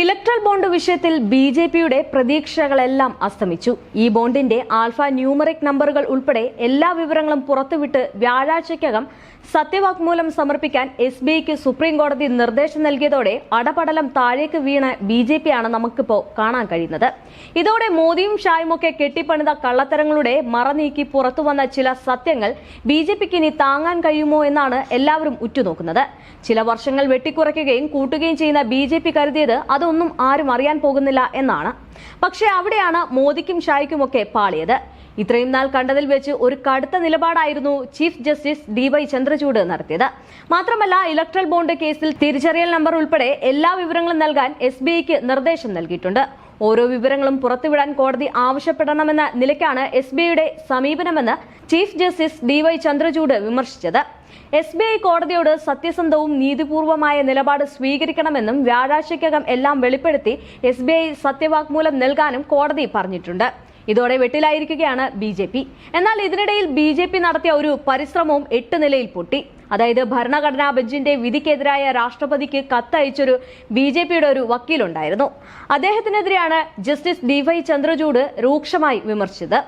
Electoral bond വിഷയത്തിൽ B J പിയുടെ പ്രതീക്ഷകളെല്ലാം അസ്തമിച്ചു. ഈ ബോണ്ടിന്റെ ആൽഫ ന്യൂമറിക് നമ്പറുകൾ ഉൾപ്പെടെ എല്ലാ വിവരങ്ങളും പുറത്തുവിട്ട് വ്യാഴാഴ്ചയ്ക്കകം സത്യവാങ്മൂലം സമർപ്പിക്കാൻ എസ് ബി ഐക്ക് സുപ്രീം കോടതി നിർദ്ദേശം നൽകിയതോടെ അടപടലം താഴേക്ക് വീണ ബി ജെ പി ആണ് നമുക്കിപ്പോ കാണാൻ കഴിയുന്നത്. ഇതോടെ മോദിയും ഷായുമൊക്കെ കെട്ടിപ്പണിത കള്ളത്തരങ്ങളുടെ മറ നീക്കി പുറത്തു വന്ന ചില സത്യങ്ങൾ ബി ജെ പിക്ക് ഇനി താങ്ങാൻ കഴിയുമോ എന്നാണ് എല്ലാവരും ഉറ്റുനോക്കുന്നത്. ചില വർഷങ്ങൾ വെട്ടിക്കുറയ്ക്കുകയും കൂട്ടുകയും ചെയ്യുന്ന ബി ജെ പി കരുതിയത് അതൊന്നും ആരും അറിയാൻ പോകുന്നില്ല എന്നാണ്. പക്ഷേ അവിടെയാണ് മോദിക്കും ഷായ്ക്കുമൊക്കെ പാളിയത്. ഇത്രയും നാൾ കണ്ടതിൽ വെച്ച് ഒരു കടുത്ത നിലപാടായിരുന്നു chief justice D Y Chandrachud നടത്തിയത്. മാത്രമല്ല ഇലക്ട്രൽ ബോണ്ട് കേസിൽ തിരിച്ചറിയൽ നമ്പർ ഉൾപ്പെടെ എല്ലാ വിവരങ്ങളും നൽകാൻ എസ് നിർദ്ദേശം നൽകിയിട്ടുണ്ട്. ഓരോ വിവരങ്ങളും പുറത്തുവിടാൻ കോടതി ആവശ്യപ്പെടണമെന്ന നിലയ്ക്കാണ് എസ് ബി ഐയുടെ സമീപനമെന്ന് chief justice D Y Chandrachud വിമർശിച്ചത്. S B I കോടതിയോട് സത്യസന്ധവും നീതിപൂർവമായ നിലപാട് സ്വീകരിക്കണമെന്നും വ്യാഴാഴ്ചയ്ക്കകം എല്ലാം വെളിപ്പെടുത്തി എസ് ബി ഐ സത്യവാങ്മൂലം നൽകാനും കോടതി പറഞ്ഞിട്ടുണ്ട്. ഇതോടെ വെട്ടിലായിരിക്കുകയാണ് ബി എന്നാൽ ഇതിനിടയിൽ ബി നടത്തിയ ഒരു പരിശ്രമവും എട്ട് നിലയിൽ പൊട്ടി. അതായത് ഭരണഘടനാ ബെഞ്ചിന്റെ വിധിക്കെതിരായ രാഷ്ട്രപതിക്ക് കത്തയച്ചൊരു ബി ജെ പിയുടെ ഒരു വക്കീലുണ്ടായിരുന്നു. അദ്ദേഹത്തിനെതിരെയാണ് ജസ്റ്റിസ് ഡി വൈ ചന്ദ്രചൂട് രൂക്ഷമായി വിമർശിച്ചത്.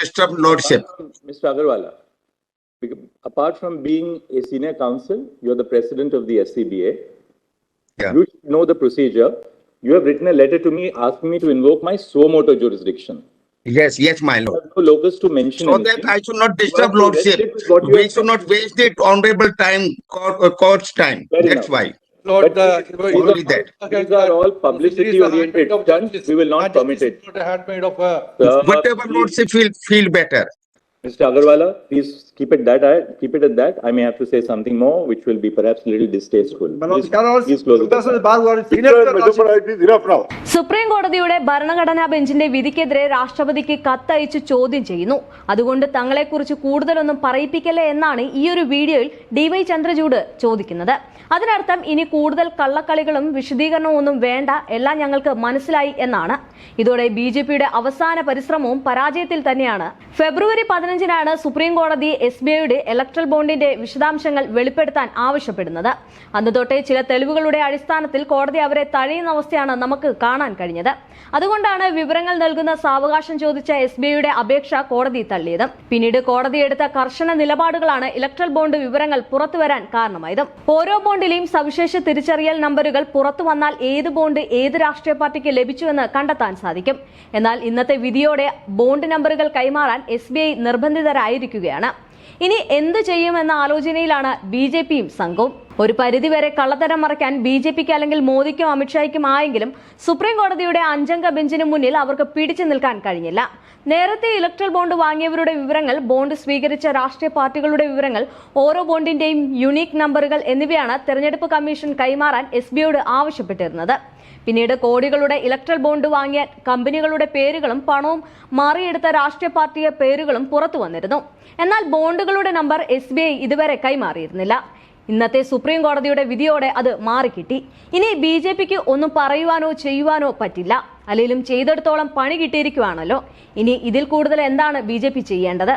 Disturb lordship mister Agarwala apart from being a senior counsel, you are the president of the SCBA. Yeah. You know the procedure. You have written a letter to me asking me to invoke my suo moto jurisdiction. Yes, yes, my lord. have no locus to mention So that. I should not disturb You have lordship. restrict what you We should not waste it honorable time, court, uh, court's time. Fair That's enough. why. Lord, But the. these are Only that. These are all publicity oriented stunts. We will not permit it. Not a handmaid of a. Uh, Whatever please- lordship feel, feel better. Mr. Agarwala, please keep it that, I- keep it at that. I may have to say something more, which will be perhaps a little distasteful. Please- please close it. Supreme കോടതിയുടെ ഭരണഘടനാ ബെഞ്ചിന്റെ വിധിക്കെതിരെ രാഷ്ട്രപതിക്ക് കത്തയച്ച് ചോദ്യം ചെയ്യുന്നു അതുകൊണ്ട് തങ്ങളെക്കുറിച്ച് കൂടുതലൊന്നും പറയിപ്പിക്കല്ലേ എന്നാണ് ഈ ഒരു വീഡിയോയിൽ ഡിവൈ ചന്ദ്രചൂഡ് ചോദിക്കുന്നത് അതിനർത്ഥം ഇനി കൂടുതൽ കള്ളക്കളികളും വിശദീകരണവും ഒന്നും വേണ്ട എല്ലാം ഞങ്ങൾക്ക് മനസ്സിലായി എന്നാണ് ഇതോടെ ബി അവസാന പരിശ്രമവും പരാജയത്തിൽ തന്നെയാണ് ഫെബ്രുവരി പതിനഞ്ചിനാണ് സുപ്രീം കോടതി എസ് ബി ഐയുടെ ഇലക്ട്രൽ ബോണ്ടിന്റെ വിശദാംശങ്ങൾ വെളിപ്പെടുത്താൻ ആവശ്യപ്പെടുന്നത്. അന്ന് തൊട്ടേ ചില തെളിവുകളുടെ അടിസ്ഥാനത്തിൽ കോടതി അവരെ തഴയുന്ന അവസ്ഥയാണ് നമുക്ക് കാണാൻ കഴിഞ്ഞത്. അതുകൊണ്ടാണ് വിവരങ്ങൾ നൽകുന്ന സാവകാശം ചോദിച്ച എസ് ബി ഐയുടെ അപേക്ഷ കോടതി തള്ളിയത്. പിന്നീട് കോടതി എടുത്ത കർശന നിലപാടുകളാണ് ഇലക്ട്രൽ ബോണ്ട് വിവരങ്ങൾ പുറത്തുവരാൻ കാരണമായത്. ഓരോ ബോണ്ടിലെയും സവിശേഷ തിരിച്ചറിയൽ നമ്പറുകൾ പുറത്തു വന്നാൽ ഏത് ബോണ്ട് ഏത് രാഷ്ട്രീയ പാർട്ടിക്ക് ലഭിച്ചുവെന്ന് കണ്ടെത്താൻ സാധിക്കും. എന്നാൽ ഇന്നത്തെ വിധിയോടെ ബോണ്ട് നമ്പറുകൾ കൈമാറാൻ എസ് ബി ഐ നിർബന്ധിതരായിരിക്കുകയാണ്. ഇനി എന്ത് ചെയ്യുമെന്ന ആലോചനയിലാണ് ബി ജെ പിയും സംഘവും. ഒരു പരിധിവരെ കള്ളത്തരം മറയ്ക്കാൻ ബി ജെ പിക്ക് അല്ലെങ്കിൽ മോദിക്കും അമിത്ഷായ്ക്കും ആയെങ്കിലും സുപ്രീം കോടതിയുടെ അഞ്ചംഗ ബെഞ്ചിന് മുന്നിൽ അവർക്ക് പിടിച്ചു നിൽക്കാൻ കഴിഞ്ഞില്ല. നേരത്തെ ഇലക്ട്രൽ ബോണ്ട് വാങ്ങിയവരുടെ വിവരങ്ങൾ ബോണ്ട് സ്വീകരിച്ച രാഷ്ട്രീയ പാർട്ടികളുടെ വിവരങ്ങൾ ഓരോ ബോണ്ടിന്റെയും യുണീക്ക് നമ്പറുകൾ എന്നിവയാണ് തെരഞ്ഞെടുപ്പ് കമ്മീഷൻ കൈമാറാൻ എസ് ബിയോട് ആവശ്യപ്പെട്ടിരുന്നത്. പിന്നീട് കോടികളുടെ ഇലക്ട്രൽ ബോണ്ട് വാങ്ങിയ കമ്പനികളുടെ പേരുകളും പണവും മാറിയെടുത്ത രാഷ്ട്രീയ പാർട്ടിയെ പേരുകളും പുറത്തു വന്നിരുന്നു. എന്നാൽ ബോണ്ടുകളുടെ നമ്പർ എസ് ഇതുവരെ കൈമാറിയിരുന്നില്ല. ഇന്നത്തെ സുപ്രീം കോടതിയുടെ വിധിയോടെ അത് മാറിക്കിട്ടി. ഇനി ബി ജെ പിക്ക് ഒന്നും പറയുവാനോ ചെയ്യുവാനോ പറ്റില്ല. അല്ലെങ്കിലും ചെയ്തെടുത്തോളം പണി കിട്ടിയിരിക്കുവാണല്ലോ. ഇനി ഇതിൽ കൂടുതൽ എന്താണ് ബി ചെയ്യേണ്ടത്?